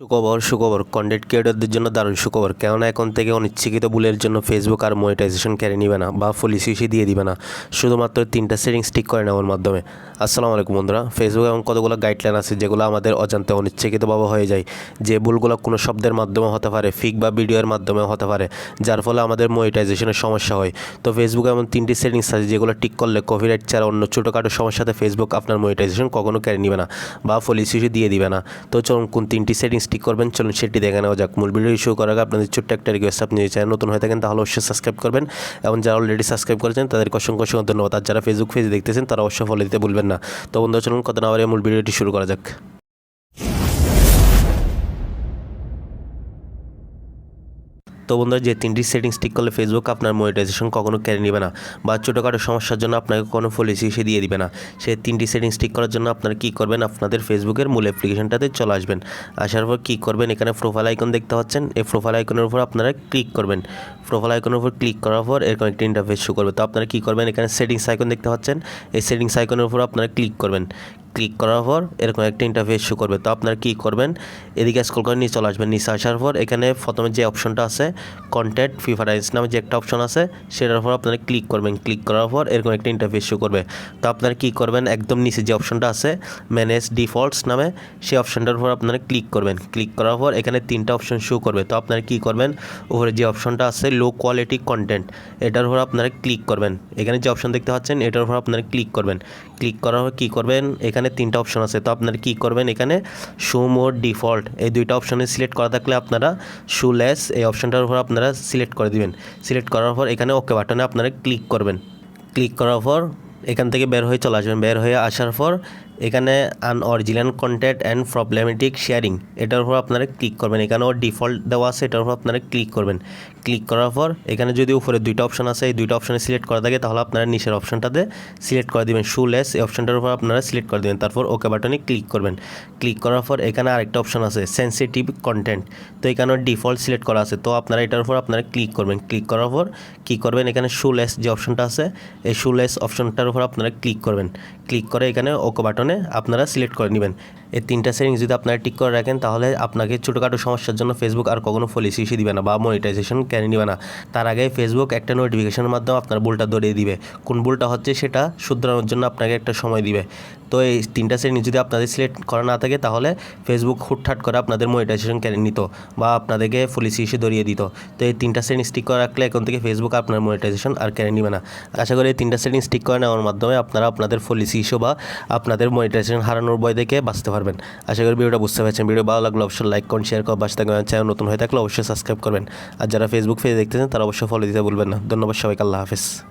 সুখবর সুখবর। কন্টেন্ট ক্রিয়েটরদের জন্য দারুণ সুখবর। কেননা এখন থেকে অনিচ্ছাকৃত ভুলের জন্য ফেসবুক আর মনিটাইজেশন কেড়ে নিবে না বা পলিসি ইস্যু দিয়ে দিবে না। শুধুমাত্র তিনটা সেটিংস ঠিক করে নেওয়ার মাধ্যমে। আসসালামু আলাইকুম বন্ধুরা। ফেসবুক এবং কতগুলো গাইডলাইন আছে যেগুলো আমাদের অজান্তে অনিচ্ছাকৃতভাবে হয়ে যায়? যে ভুলগুলো কোনো শব্দের মাধ্যমে হতে পারে ফিক বা ভিডিওর মাধ্যমে হতে পারে, যার ফলে আমাদের মনিটাইজেশনের সমস্যা হয়। তো ফেসবুক এমন তিনটি সেটিংস আছে যেগুলো ঠিক করলে কপিরাইট ছাড়া অন্য ছোটোখাটো সমস্যাতে ফেসবুক আপনার মনিটাইজেশন কখনো কেড়ে নিবে না বা পলিসি ইস্যু দিয়ে দিবে না। তো চলুন কোন তিনটি সেটিংস ঠিক করবেন, চলুন সেটি দেখে নেওয়া যাক। মূল ভিডিও শুরু করার আগে আপনাদের ছোট্ট একটা রিকোয়েস্ট আপনি যদি চ্যানেল নতুন হয়ে থাকেন, তাহলে অবশ্যই সাবস্ক্রাইব করবেন এবং যারা অলরেডি সাবস্ক্রাইব করেছেন তাদের অসংখ্য অসংখ্য ধন্যবাদ। আর যারা ফেসবুক পেজ দেখতেছেন, তারা অবশ্যই ফলো দিতে ভুলবেন না। তো বন্ধুরা, চলুন কত না মূল ভিডিওটি শুরু করা যাক। তো বন্ধুরা, যে তিনটি সেটিংস ঠিক করলে ফেসবুক আপনার মনিটাইজেশন কখনো কেড়ে নেবে না বা ছোটোখাটো সমস্যার জন্য আপনাকে কোনো পলিসি সে দিয়ে দিবে না। সেই তিনটি সেটিংস ঠিক করার জন্য আপনারা কী করবেন? আপনাদের ফেসবুকের মূল অ্যাপ্লিকেশনটাতে চলে আসবেন। আসার পর কী করবেন? এখানে প্রোফাইল আইকন দেখতে পাচ্ছেন। এই প্রোফাইল আইকনের উপর আপনারা ক্লিক করবেন। প্রোফাইল আইকনের উপর ক্লিক করার পর এরকম একটি ইন্টারফেস শো করবে। তো আপনারা কী করবেন? এখানে সেটিংস আইকন দেখতে পাচ্ছেন। এই সেটিংস আইকনের উপর আপনারা ক্লিক করবেন। ক্লিক করার পর এরকম একটা ইন্টারফেস শো করবে। তো আপনারা কী করবেন? এদিকে স্ক্রল করে নিয়ে চলে আসবেন। নিচে আসার পর এখানে প্রথমে যে অপশনটা আছে কন্ট্যাক্ট প্রিফারেন্স নামে যে একটা অপশন আছে, সেটার উপর আপনারা ক্লিক করবেন। ক্লিক করার পর এরকম একটা ইন্টারফেস শো করবে। তো আপনারা কী করবেন? একদম নিচে যে অপশনটা আছে ম্যানেজ ডিফল্টস নামে, সেই অপশনটার উপর আপনারা ক্লিক করবেন। ক্লিক করার পর এখানে তিনটা অপশন শো করবে। তো আপনারা কী করবেন? উপরে যে অপশনটা আছে লো কোয়ালিটি কন্টেন্ট এটার উপর আপনারা ক্লিক করবেন। এখানে যে অপশন দেখতে পাচ্ছেন, এটার উপর আপনারা ক্লিক করবেন। ক্লিক করার পর কী করবেন? এখানে তিনটা অপশন আছে। তো আপনারা কী করবেন এখানে শু মোর ডিফল্ট এই দুইটা অপশনে সিলেক্ট করা থাকলে আপনারা শু লেস এই অপশনটার উপর আপনারা সিলেক্ট করে দিবেন। সিলেক্ট করার পর এখানে ওকে বাটনে আপনারা ক্লিক করবেন। ক্লিক করার পর এখান থেকে বের হয়ে চলে আসবেন। বের হয়ে আসার পর এখানে unoriginal content and problematic sharing এটার উপর আপনারা ক্লিক করবেন। এখানেও ডিফল্ট দেওয়া আছে, এটার উপর আপনারা ক্লিক করবেন। ক্লিক করার পর, এখানে যদি উপরে দুইটা অপশন আছে, এই দুইটা অপশানে সিলেক্ট করা থাকে, তাহলে আপনারা নিচের অপশনটাতে সিলেক্ট করে দেবেন। শুলেস এই অপশনটার উপর আপনারা সিলেক্ট করে দেবেন। তারপর ওকে বাটনে ক্লিক করবেন। ক্লিক করার পর এখানে আরেকটা অপশন আছে সেন্সিটিভ কন্টেন্ট তো এখানেও ডিফল্ট সিলেক্ট করা আছে। তো আপনারা এটার উপর আপনারা ক্লিক করবেন। ক্লিক করার পর কী করবেন? এখানে শুলেস যে অপশনটা আছে, এই শুলেস অপশনটার উপর আপনারা ক্লিক করবেন। ক্লিক করে এখানে ওকে বাটনে আপনারা সিলেক্ট করে নেবেন। এই তিনটা সেটিংস যদি আপনারা ঠিক করে রাখেন, তাহলে আপনাকে ছোটোখাটো সমস্যার জন্য ফেসবুক আর কখনো পলিসি ইস্যু দিবে না বা মনিটাইজেশন কেন নিবে না। তার আগে ফেসবুক একটা নোটিফিকেশনের মাধ্যমে আপনার ভুলটা ধরিয়ে দিবে। কোন ভুলটা হচ্ছে সেটা শুধরানোর জন্য আপনাকে একটা সময় দিবে। তো এই তিনটা সেটিংস যদি আপনাদের সিলেক্ট করা না থাকে, তাহলে ফেসবুক হুটহাট করে আপনাদের মনিটাইজেশন কেড়ে নিত বা আপনাদেরকে পলিসি ইস্যু ধরিয়ে দিত। তো এই তিনটা সেটিংস স্টিক করে রাখলে এখন থেকে ফেসবুক আপনার মনিটাইজেশন আর কেড়ে নিবে না। আশা করি এই তিনটা সেটিংস ঠিক করে নেওয়ার মাধ্যমে আপনারা আপনাদের পলিসি ইস্যু বা আপনাদের মনিটাইজেশন হারানোর ভয় থেকে বাঁচতে পারবেন। আশা করি ভিডিওটা বুঝতে পারছেন। ভিডিও ভালো লাগলে অবশ্যই লাইক করুন শেয়ার করুন বাসা থাকবেন চ্যানেল নতুন হয়ে থাকলে অবশ্যই সাবস্ক্রাইব করবেন। আর যারা ফেসবুক পেজে দেখতেছেন, তারা অবশ্যই ফলো দিতে ভুলবেন না। ধন্যবাদ সবাইকে। আল্লাহ হাফেজ।